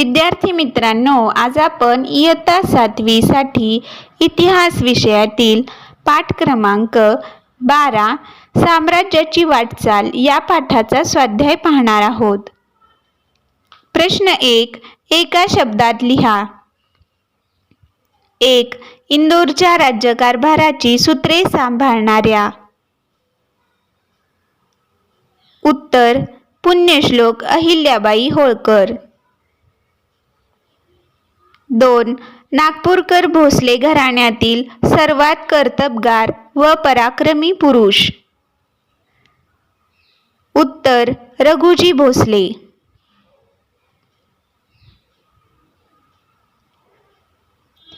विद्यार्थी मित्रांनो आज आपण इयत्ता सातवीसाठी इतिहास विषयातील पाठ क्रमांक बारा साम्राज्याची वाटचाल या पाठाचा स्वाध्याय पाहणार आहोत. प्रश्न एक एका शब्दात लिहा. एक इंदोरच्या राज्यकारभाराची सूत्रे सांभाळणाऱ्या. उत्तर पुण्यश्लोक अहिल्याबाई होळकर. दोन नागपूरकर भोसले घराण्यातील सर्वात कर्तबगार व पराक्रमी पुरुष. उत्तर रघुजी भोसले.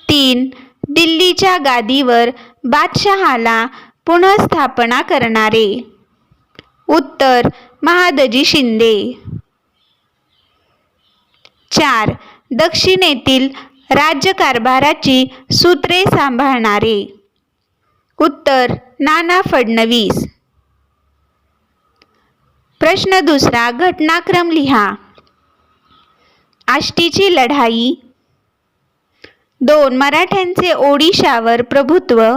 तीन दिल्लीच्या गादीवर बादशहाला पुनःस्थापना करणारे. उत्तर महादजी शिंदे. चार दक्षिणेतील राज्यकारभाराची सूत्रे सांभाळणारे. उत्तर नाना फडणवीस. प्रश्न दुसरा घटनाक्रम लिहा. आष्टीची लढाई. दोन मराठ्यांचे ओडिशावर प्रभुत्व.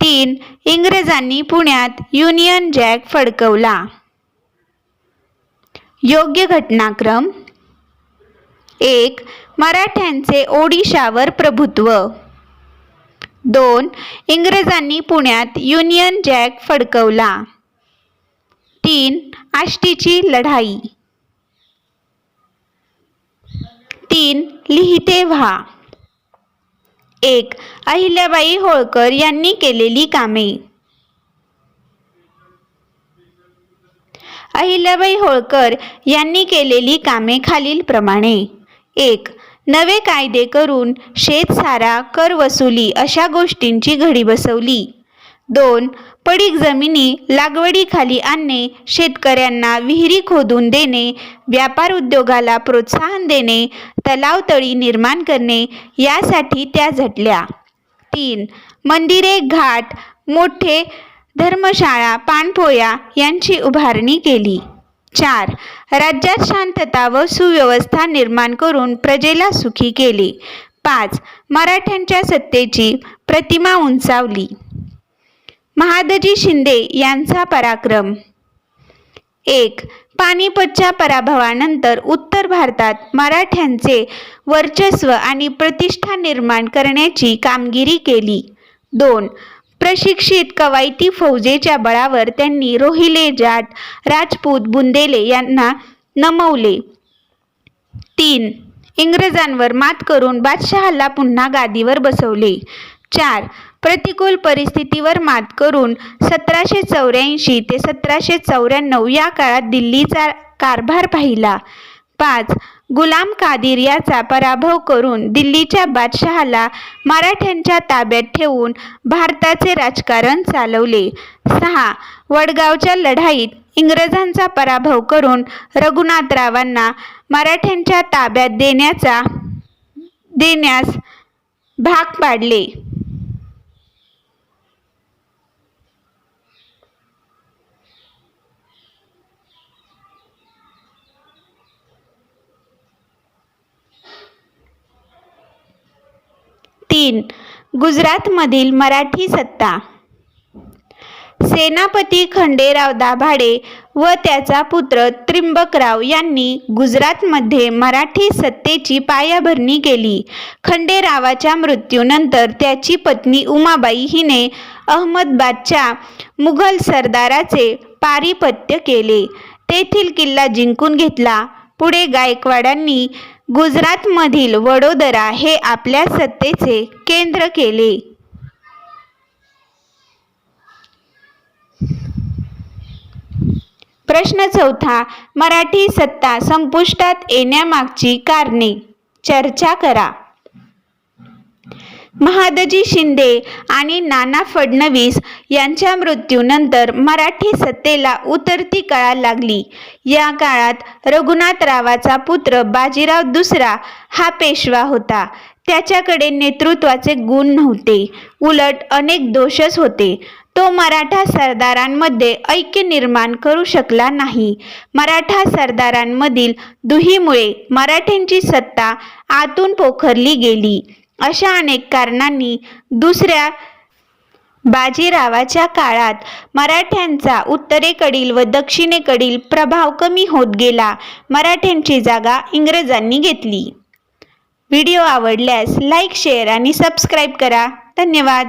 तीन इंग्रजांनी पुण्यात युनियन जॅक फडकवला. योग्य घटनाक्रम. एक मराठ्यांचे ओडिशावर प्रभुत्व. दोन इंग्रजांनी पुण्यात युनियन जॅक फडकवला. तीन आष्टीची लढाई. तीन लिहिते व्हा. एक अहिल्याबाई होळकर यांनी केलेली कामे. अहिल्याबाई होळकर यांनी केलेली कामे खालीलप्रमाणे. एक नवे कायदे करून शेतसारा कर वसुली अशा गोष्टींची घडी बसवली. दोन पडीक जमिनी लागवडीखाली आणणे शेतकऱ्यांना विहिरी खोदून देणे व्यापार उद्योगाला प्रोत्साहन देणे तलावतळी निर्माण करणे यासाठी त्या झटल्या. तीन मंदिरे घाट मोठे धर्मशाळा पाणपोया यांची उभारणी केली. चार. राज्यात शांतता व सुव्यवस्था निर्माण करून प्रजेला सुखी केले. पाच. मराठ्यांच्या सत्तेची प्रतिमा उंचावली. महादजी शिंदे यांचा पराक्रम. एक. पानिपतच्या पराभवानंतर उत्तर भारतात मराठ्यांचे वर्चस्व आणि प्रतिष्ठा निर्माण करण्याची कामगिरी केली. दोन. प्रशिक्षित कवायती फौजेच्या बळावर त्यांनी रोहिले जाट राजपूत बुंदेले यांना नमवले. तीन इंग्रजांवर मात करून बादशहाला पुन्हा गादीवर बसवले. चार प्रतिकूल परिस्थितीवर मात करून सतराशे चौऱ्याऐंशी ते सतराशे चौऱ्याण्णव या काळात दिल्लीचा कारभार पाहिला. पाच गुलाम कादिर याचा पराभव करून दिल्लीच्या बादशहाला मराठ्यांच्या ताब्यात ठेवून भारताचे राजकारण चालवले. सहा. वडगावच्या लढाईत इंग्रजांचा पराभव करून रघुनाथरावांना मराठ्यांच्या ताब्यात देण्याचा देण्यास भाग पाडले. तीन गुजरातमधील मराठी सत्ता. सेनापती खंडेराव दाभाडे व त्याचा पुत्र त्रिंबकराव यांनी गुजरातमध्ये मराठी सत्तेची पायाभरणी केली. खंडेरावाच्या मृत्यूनंतर त्याची पत्नी उमाबाई हिने अहमदबादच्या मुघल सरदाराचे पारिपत्य केले. तेथील किल्ला जिंकून घेतला. पुढे गायकवाडांनी गुजरातमधील वडोदरा हे आपल्या सत्तेचे केंद्र केले. प्रश्न चौथा मराठी सत्ता संपुष्टात येण्यामागची कारणे. चर्चा करा. महादजी शिंदे आणि नाना फडणवीस यांच्या मृत्यूनंतर मराठी सत्तेला उतरती कळा लागली. या काळात रघुनाथरावाचा पुत्र बाजीराव दुसरा हा पेशवा होता. त्याच्याकडे नेतृत्वाचे गुण नव्हते. उलट अनेक दोषच होते. तो मराठा सरदारांमध्ये ऐक्य निर्माण करू शकला नाही. मराठा सरदारांमधील दुहीमुळे मराठ्यांची सत्ता आतून पोखरली गेली. अशा अनेक कारणांनी दुसऱ्या बाजीरावाच्या काळात मराठ्यांचा उत्तरेकडील व दक्षिणेकडील प्रभाव कमी होत गेला. मराठ्यांची जागा इंग्रजांनी घेतली. व्हिडिओ आवडल्यास लाईक शेअर आणि सबस्क्राईब करा. धन्यवाद.